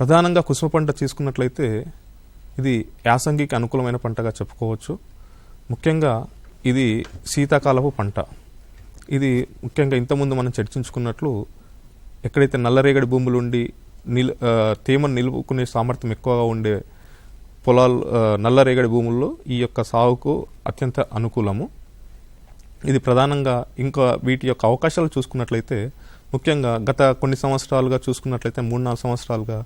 ప్రధానంగా కుసుమ పంట తీసుకున్నట్లయితే ఇది యాసంగికి అనుకూలమైన పంటగా చెప్పుకోవచ్చు. ముఖ్యంగా ఇది శీతాకాలపు పంట. ఇది ముఖ్యంగా ఇంతకుముందు మనం చర్చించుకున్నట్లు ఎక్కడైతే నల్లరేగడి భూములు ఉండి నిల్ తేమను నిలుపుకునే సామర్థ్యం ఎక్కువగా ఉండే పొలాలు నల్లరేగడి భూముల్లో ఈ యొక్క సాగుకు అత్యంత అనుకూలము. ఇది ప్రధానంగా ఇంకా వీటి యొక్క అవకాశాలు చూసుకున్నట్లయితే ముఖ్యంగా గత కొన్ని సంవత్సరాలుగా చూసుకున్నట్లయితే మూడు నాలుగు సంవత్సరాలుగా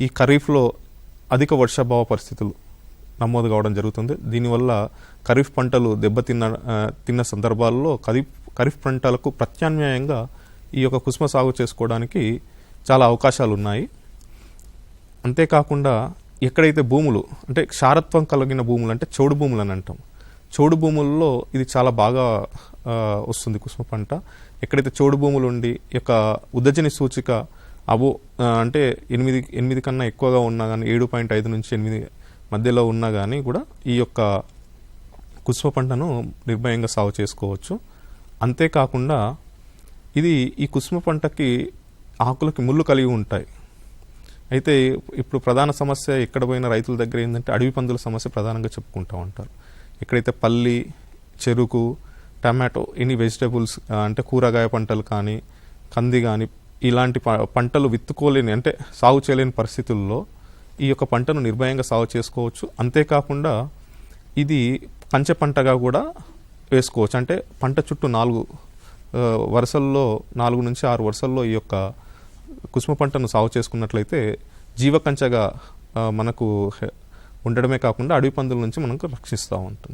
ఈ ఖరీఫ్లో అధిక వర్షాభావ పరిస్థితులు నమోదు కావడం జరుగుతుంది. దీనివల్ల ఖరీఫ్ పంటలు దెబ్బతిన్న తిన్న సందర్భాల్లో ఖరీఫ్ ఖరీఫ్ పంటలకు ప్రత్యామ్నాయంగా ఈ యొక్క కుసుమ సాగు చేసుకోవడానికి చాలా అవకాశాలు ఉన్నాయి అంతేకాకుండా ఎక్కడైతే భూములు అంటే క్షారత్వం కలిగిన భూములు అంటే చౌడు భూములు అని అంటాం. చౌడు భూముల్లో ఇది చాలా బాగా వస్తుంది కుసుమ పంట. ఎక్కడైతే చౌడు భూములు ఉండి యొక్క ఉదజని సూచిక అబో అంటే ఎనిమిది ఎనిమిది కన్నా ఎక్కువగా ఉన్నా కానీ ఏడు పాయింట్ ఐదు నుంచి ఎనిమిది మధ్యలో ఉన్నా కానీ కూడా ఈ యొక్క కుసుమ పంటను నిర్భయంగా సాగు చేసుకోవచ్చు. అంతేకాకుండా ఇది ఈ కుసుమ పంటకి ఆకులకి ముళ్ళు కలిగి ఉంటాయి. అయితే ఇప్పుడు ప్రధాన సమస్య ఎక్కడ పోయిన రైతుల దగ్గర ఏంటంటే అడవి పందుల సమస్య ప్రధానంగా చెప్పుకుంటూ ఉంటారు. ఎక్కడైతే పల్లి చెరుకు టమాటో ఎనీ వెజిటేబుల్స్ అంటే కూరగాయ పంటలు కానీ కంది కానీ ఇలాంటి ప- పంటలు విత్తుకోలేని అంటే సాగు చేయలేని పరిస్థితుల్లో ఈ యొక్క పంటను నిర్భయంగా సాగు చేసుకోవచ్చు. అంతేకాకుండా ఇది కంచె పంటగా కూడా వేసుకోవచ్చు. అంటే పంట చుట్టూ నాలుగు వరుసల్లో నాలుగు నుంచి ఆరు వరుసల్లో ఈ యొక్క కుసుమ పంటను సాగు చేసుకున్నట్లయితే జీవకంచగా మనకు హె- ఉండడమే కాకుండా అడవి పందుల నుంచి మనకు రక్షిస్తూ ఉంటుంది.